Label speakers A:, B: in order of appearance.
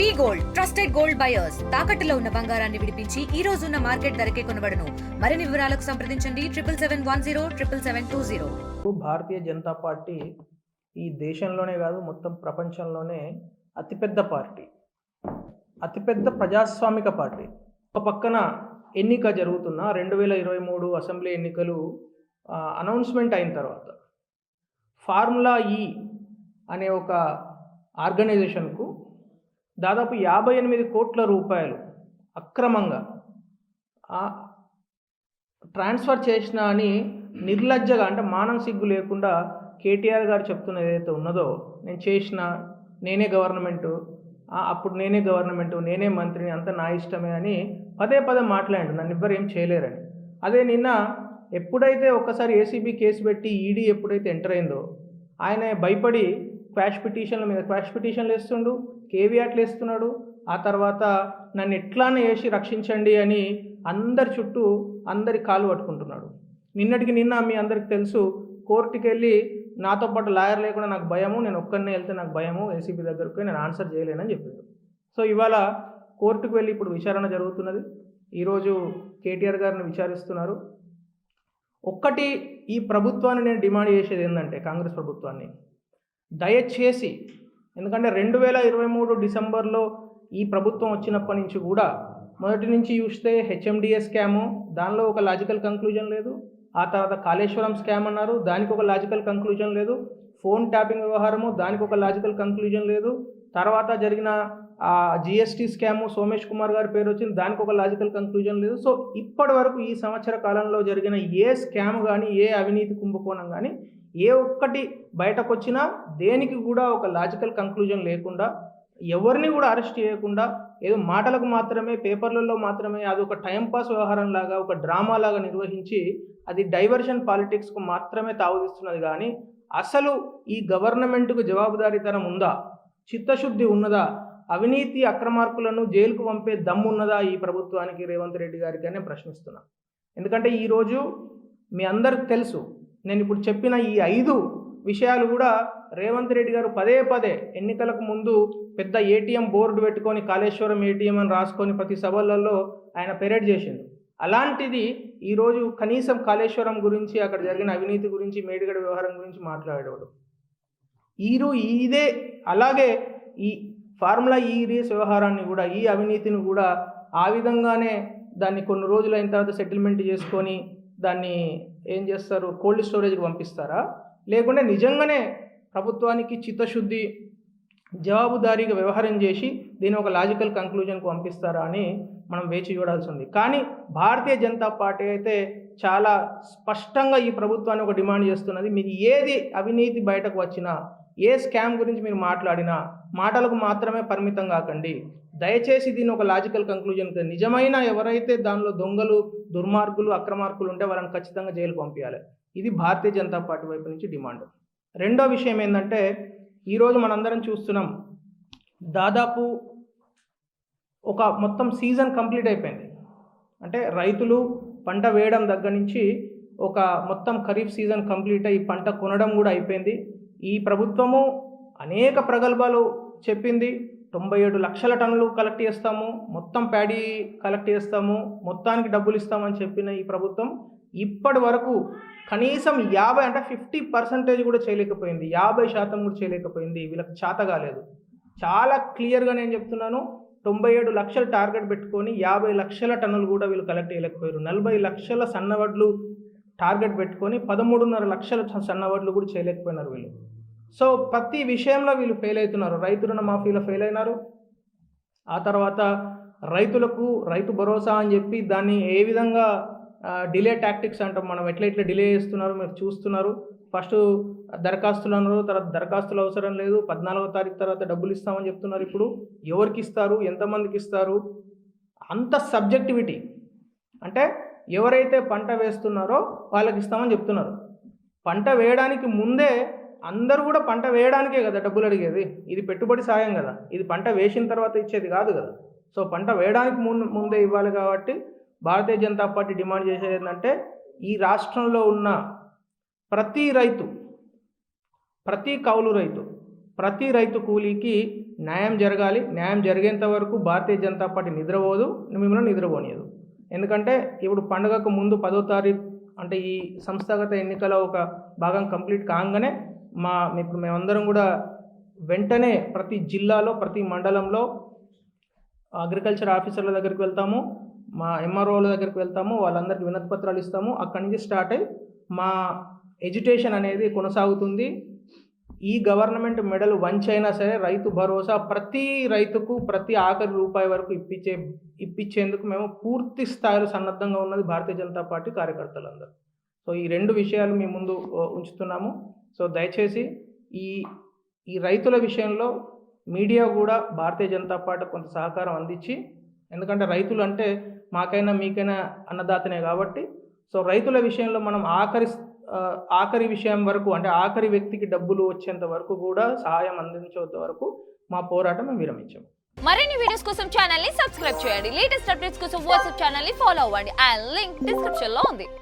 A: V gold trusted gold buyers తాకట్టులో ఉన్న బంగారాన్ని విడిపించి ఈ రోజు ఉన్న మార్కెట్ ధరకే కొనబడను. మరిన్ని వివరాలకు సంప్రదించండి. Triple seven one zero triple seven two zero.
B: Bharatiya Janata Party ఈ దేశంలోనే కాదు మొత్తం ప్రపంచంలోనే అతిపెద్ద పార్టీ. అతిపెద్ద ప్రజాస్వామిక పార్టీ. ఒక పక్కన ఎన్నిక జరుగుతున్న రెండు వేల ఇరవై మూడు అసెంబ్లీ ఎన్నికలు అనౌన్స్మెంట్ అయిన తర్వాత ఫార్ములా ఈ అనే ఒక ఆర్గనైజేషన్కు దాదాపు యాభై ఎనిమిది కోట్ల రూపాయలు అక్రమంగా ట్రాన్స్ఫర్ చేసిన అని నిర్లజ్జగా అంటే మానం సిగ్గు లేకుండా కేటీఆర్ గారు చెప్తున్నది ఏదైతే ఉన్నదో నేను చేసిన నేనే గవర్నమెంటు అప్పుడు నేనే గవర్నమెంటు నేనే మంత్రిని అంత నా ఇష్టమే అని పదే పదే మాట్లాడు నన్ను ఎవ్వరు ఏం చేయలేరని. అదే నిన్న ఎప్పుడైతే ఒక్కసారి ఏసీబీ కేసు పెట్టి ఈడీ ఎప్పుడైతే ఎంటర్ అయిందో ఆయన భయపడి క్వాష్ పిటిషన్ల మీద క్వాష్ పిటిషన్లు వేస్తుండు కేవీఆర్లు వేస్తున్నాడు ఆ తర్వాత నన్ను ఎట్లానే వేసి రక్షించండి అని అందరి చుట్టూ అందరి కాలు పట్టుకుంటున్నాడు. నిన్నటికి నిన్న మీ అందరికి తెలుసు కోర్టుకి వెళ్ళి నాతో పాటు లాయర్ లేకుండా నాకు భయము నేను ఒక్కరినే వెళ్తే నాకు భయము ఏసీపీ దగ్గరకు నేను ఆన్సర్ చేయలేనని చెప్పాడు. సో ఇవాళ కోర్టుకు వెళ్ళి ఇప్పుడు విచారణ జరుగుతున్నది. ఈరోజు కేటీఆర్ గారిని విచారిస్తున్నారు. ఒక్కటి ఈ ప్రభుత్వాన్ని నేను డిమాండ్ చేసేది ఏంటంటే కాంగ్రెస్ ప్రభుత్వాన్ని. దయచేసి ఎందుకంటే రెండు వేల ఇరవై మూడు డిసెంబర్లో ఈ ప్రభుత్వం వచ్చినప్పటి నుంచి కూడా మొదటి నుంచి చూస్తే హెచ్ఎండిఏ స్కాము దానిలో ఒక లాజికల్ కంక్లూజన్ లేదు. ఆ తర్వాత కాళేశ్వరం స్కామ్ అన్నారు దానికి ఒక లాజికల్ కంక్లూజన్ లేదు. ఫోన్ ట్యాపింగ్ వ్యవహారము దానికి ఒక లాజికల్ కంక్లూజన్ లేదు. తర్వాత జరిగిన జిఎస్టీ స్కాము సోమేష్ కుమార్ గారి పేరు వచ్చింది దానికి ఒక లాజికల్ కంక్లూజన్ లేదు. సో ఇప్పటి వరకు ఈ సంవత్సర కాలంలో జరిగిన ఏ స్కామ్ కానీ ఏ అవినీతి కుంభకోణం కానీ ఏ ఒక్కటి బయటకు వచ్చినా దేనికి కూడా ఒక లాజికల్ కంక్లూజన్ లేకుండా ఎవరిని కూడా అరెస్ట్ చేయకుండా ఏదో మాటలకు మాత్రమే పేపర్లలో మాత్రమే అది ఒక టైంపాస్ వ్యవహారం లాగా ఒక డ్రామా లాగా నిర్వహించి అది డైవర్షన్ పాలిటిక్స్కు మాత్రమే తావుదిస్తున్నది కానీ అసలు ఈ గవర్నమెంట్కు జవాబుదారీతనం ఉందా? చిత్తశుద్ధి ఉన్నదా? అవినీతి అక్రమార్కులను జైలుకు పంపే దమ్మున్నదా ఈ ప్రభుత్వానికి? రేవంత్ రెడ్డి గారికి అని ప్రశ్నిస్తున్నా. ఎందుకంటే ఈరోజు మీ అందరికి తెలుసు నేను ఇప్పుడు చెప్పిన ఈ ఐదు విషయాలు కూడా రేవంత్ రెడ్డి గారు పదే పదే ఎన్నికలకు ముందు పెద్ద ఏటీఎం బోర్డు పెట్టుకొని కాళేశ్వరం ఏటీఎం అని రాసుకొని ప్రతి సభలలో ఆయన పెరేడ్ చేసిండు. అలాంటిది ఈరోజు కనీసం కాళేశ్వరం గురించి అక్కడ జరిగిన అవినీతి గురించి మేడిగడ వ్యవహారం గురించి మాట్లాడేవాడు. ఈరు ఇదే అలాగే ఈ ఫార్ములా ఈ రేస్ వ్యవహారాన్ని కూడా ఈ అవినీతిని కూడా ఆ విధంగానే దాన్ని కొన్ని రోజులు అయిన తర్వాత సెటిల్మెంట్ చేసుకొని దాన్ని ఏం చేస్తారు? కోల్డ్ స్టోరేజ్కి పంపిస్తారా? లేకుంటే నిజంగానే ప్రభుత్వానికి చిత్తశుద్ధి జవాబుదారీగా వ్యవహారం చేసి దీని ఒక లాజికల్ కంక్లూజన్కి పంపిస్తారా అని మనం వేచి చూడాల్సి ఉంది. కానీ భారతీయ జనతా పార్టీ అయితే చాలా స్పష్టంగా ఈ ప్రభుత్వాన్ని ఒక డిమాండ్ చేస్తున్నది. మీరు ఏది అవినీతి బయటకు వచ్చినా ఏ స్కామ్ గురించి మీరు మాట్లాడినా మాటలకు మాత్రమే పరిమితం కాకండి. దయచేసి దీన్ని ఒక లాజికల్ కంక్లూజన్ నిజమైన ఎవరైతే దానిలో దొంగలు దుర్మార్గులు అక్రమార్కులు ఉంటే వాళ్ళని ఖచ్చితంగా జైలు పంపించాలి ఇది భారతీయ జనతా పార్టీ వైపు నుంచి డిమాండ్. రెండో విషయం ఏంటంటే ఈరోజు మనందరం చూస్తున్నాం దాదాపు ఒక మొత్తం సీజన్ కంప్లీట్ అయిపోయింది. అంటే రైతులు పంట వేయడం దగ్గర నుంచి ఒక మొత్తం ఖరీఫ్ సీజన్ కంప్లీట్ అయ్యి పంట కొనడం కూడా అయిపోయింది. ఈ ప్రభుత్వము అనేక ప్రగల్భాలు చెప్పింది. తొంభై ఏడు లక్షల టన్నులు కలెక్ట్ చేస్తాము మొత్తం ప్యాడీ కలెక్ట్ చేస్తాము మొత్తానికి డబ్బులు ఇస్తామని చెప్పిన ఈ ప్రభుత్వం ఇప్పటి వరకు కనీసం యాభై అంటే ఫిఫ్టీ పర్సెంటేజ్ కూడా చేయలేకపోయింది. యాభై శాతం కూడా చేయలేకపోయింది. వీళ్ళకి చేత కాలేదు. చాలా క్లియర్గా నేను చెప్తున్నాను. తొంభై ఏడు లక్షల టార్గెట్ పెట్టుకొని యాభై లక్షల టన్నులు కూడా వీళ్ళు కలెక్ట్ చేయలేకపోయారు. నలభై లక్షల సన్నవడ్లు టార్గెట్ పెట్టుకొని పదమూడున్నర లక్షల సన్నవడ్లు కూడా చేయలేకపోయినారు వీళ్ళు. సో ప్రతి విషయంలో వీళ్ళు ఫెయిల్ అవుతున్నారు. రైతు రుణమాఫీలో ఫెయిల్ అయినారు. ఆ తర్వాత రైతులకు రైతు భరోసా అని చెప్పి దాన్ని ఏ విధంగా డిలే టాక్టిక్స్ అంటాం మనం. ఎట్లా ఎట్లా డిలే చేస్తున్నారు మీరు చూస్తున్నారు. ఫస్ట్ దరఖాస్తులు అన్నారు తర్వాత దరఖాస్తులు అవసరం లేదు. పద్నాలుగో తారీఖు తర్వాత డబ్బులు ఇస్తామని చెప్తున్నారు ఇప్పుడు. ఎవరికి ఇస్తారు? ఎంతమందికి ఇస్తారు? అంత సబ్జెక్టివిటీ అంటే ఎవరైతే పంట వేస్తున్నారో వాళ్ళకి ఇస్తామని చెప్తున్నారు. పంట వేయడానికి ముందే అందరూ కూడా పంట వేయడానికే కదా డబ్బులు అడిగేది. ఇది పెట్టుబడి సాయం కదా. ఇది పంట వేసిన తర్వాత ఇచ్చేది కాదు కదా. సో పంట వేయడానికి ముందు ముందే ఇవ్వాలి కాబట్టి భారతీయ జనతా పార్టీ డిమాండ్ చేసేది ఏంటంటే ఈ రాష్ట్రంలో ఉన్న ప్రతి రైతు ప్రతి కౌలు రైతు ప్రతి రైతు కూలీకి న్యాయం జరగాలి. న్యాయం జరిగేంత వరకు భారతీయ జనతా పార్టీ నిద్రపోదు మిమ్మల్ని నిద్రపోనియదు. ఎందుకంటే ఇప్పుడు పండుగకు ముందు పదో తారీఖు అంటే ఈ సంస్థాగత ఎన్నికల ఒక భాగం కంప్లీట్ కాగానే మా ఇప్పుడు మేమందరం కూడా వెంటనే ప్రతి జిల్లాలో ప్రతి మండలంలో అగ్రికల్చర్ ఆఫీసర్ల దగ్గరికి వెళ్తాము మా ఎంఆర్ఓల దగ్గరికి వెళ్తాము వాళ్ళందరికీ వినతి పత్రాలు ఇస్తాము. అక్కడి నుంచి స్టార్ట్ అయ్యి మా ఎడ్యుటేషన్ అనేది కొనసాగుతుంది. ఈ గవర్నమెంట్ మెడల్ వంచైనా సరే రైతు భరోసా ప్రతి రైతుకు ప్రతి ఆఖరి రూపాయి వరకు ఇప్పించే ఇప్పించేందుకు మేము పూర్తి స్థాయిలో సన్నద్ధంగా ఉన్నది భారతీయ జనతా పార్టీ కార్యకర్తలందరూ. సో ఈ రెండు విషయాలు మీ ముందు ఉంచుతున్నాము. సో దయచేసి ఈ ఈ రైతుల విషయంలో మీడియా కూడా భారతీయ జనతా పార్టీ కొంత సహకారం అందించి ఎందుకంటే రైతులు అంటే మాకైనా మీకైనా అన్నదాతనే కాబట్టి సో రైతుల విషయంలో మనం ఆఖరి ఆఖరి విషయం వరకు అంటే ఆఖరి వ్యక్తికి డబ్బులు వచ్చేంత వరకు కూడా సహాయం అందించేంత వరకు మా పోరాటం మేము విరమించాము
C: మరిన్ని వీడియోస్ కోసం ఛానల్ని సబ్స్క్రైబ్ చేయండి. లేటెస్ట్ అప్డేట్స్ కోసం వాట్సాప్ ఛానల్ని ఫాలో అవ్వండి. అండ్ లింక్ డిస్క్రిప్షన్లో ఉంది.